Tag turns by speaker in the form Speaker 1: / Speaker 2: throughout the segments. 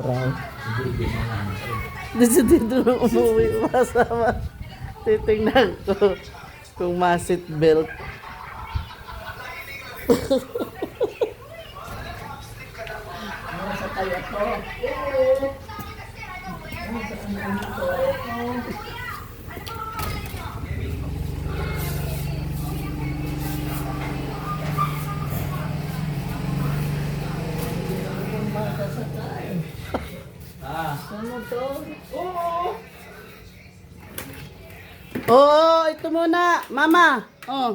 Speaker 1: Raw. Dito dito na umuwi masama. Titingnan ko kung masit belt. Oo, ito muna. Mama. Oh.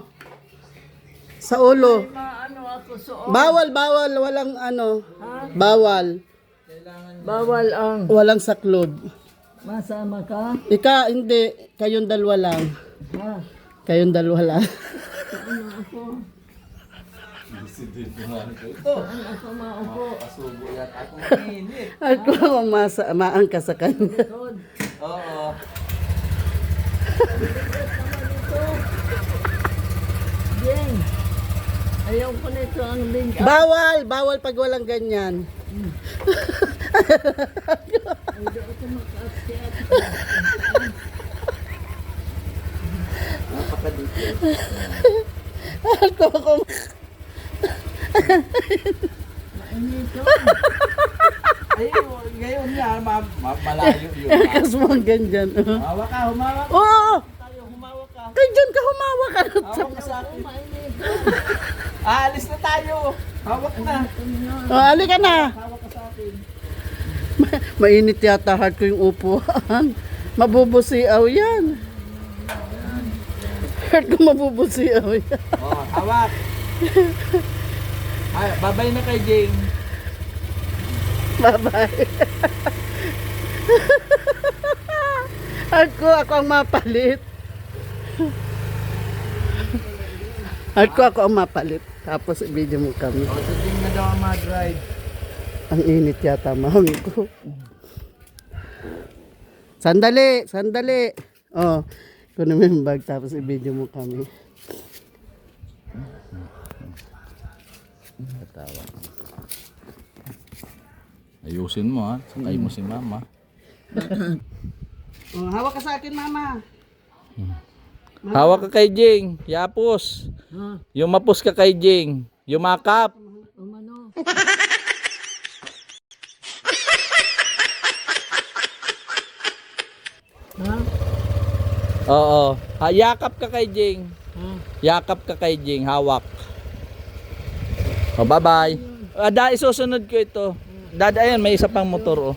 Speaker 1: Sa ulo.
Speaker 2: Ano ako so
Speaker 1: Bawal, bawal. Walang ano. Bawal.
Speaker 2: bawal ang
Speaker 1: Walang saklod.
Speaker 2: masama ka?
Speaker 1: Ika, hindi. Kayong dalawa lang.
Speaker 2: Ha?
Speaker 1: Kayong dalawa lang.
Speaker 2: Saan ako maupo?
Speaker 1: Ako ang masa, maangka sa kanya.
Speaker 3: Oo.
Speaker 2: Jeng. Ayaw ko nito ang link.
Speaker 1: Bawal, bawal pag walang ganyan. Ako ako.
Speaker 3: Ay, ngayon yan, ma ma malayo yun.
Speaker 1: Kas mo ang ganyan. oh.
Speaker 3: Humawak ka, humawak
Speaker 1: Oo!
Speaker 3: tayo, humawak ka.
Speaker 1: Kay dyan ka humawa ka.
Speaker 3: Hawak ka sa akin. Aalis na tayo. Hawak na.
Speaker 1: Oh, ali ka na.
Speaker 3: Hawak ka sa akin.
Speaker 1: Mainit yata hard ko yung upuan. Mabubusiaw yan. Hard ko mabubusiaw yan.
Speaker 3: Oh, hawak. Ay, babay na kay Jing.
Speaker 1: Bye-bye. Hard ko, ako ang mapalit. Hard ko, ako ang mapalit. Tapos i-video mo kami.
Speaker 3: Oh, sa Jing na daw ang ma-drive.
Speaker 1: Ang init yata, mahal ko. Sandali, sandali. Oh, kunin mo yung bag tapos i-video mo kami.
Speaker 3: Katawa. Ayusin mo ha. Sakay mo si mama.
Speaker 1: Oh, hawak ka sa akin, mama.
Speaker 3: Hawak ka kay Jing. Yapos.
Speaker 2: Ha?
Speaker 3: Yumapos ka kay Jing. Yumakap.
Speaker 2: Umano? Ha?
Speaker 3: Oo. Ha, yakap ka kay Jing.
Speaker 2: Ha?
Speaker 3: Yakap ka kay Jing. Hawak. Oh, bye-bye. Ah, da, isusunod ko ito. Dad, ayan, may isa pang motor, oh.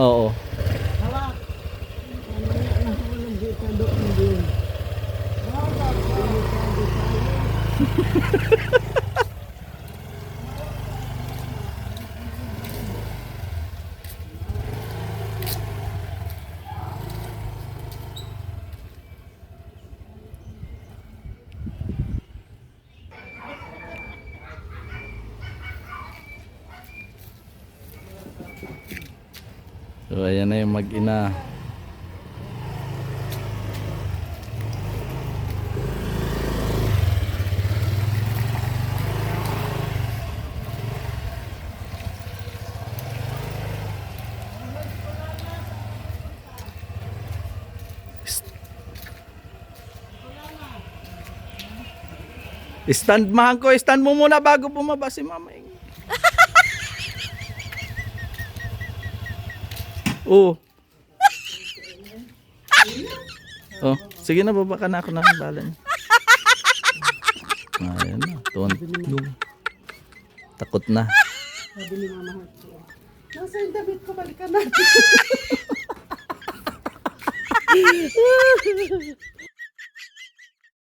Speaker 3: Oo.
Speaker 1: Hawak.
Speaker 3: So, ayan na yung mag-ina. Stand mahan ko, stand mo muna bago bumaba si mama. Oo. oh, sige na, baba ka na ako ng bala niya. Ah, ayan na, tuwan. Takot na.
Speaker 1: Sabi ni Mama Hotchi. Nasa yung damit ko, balikan natin.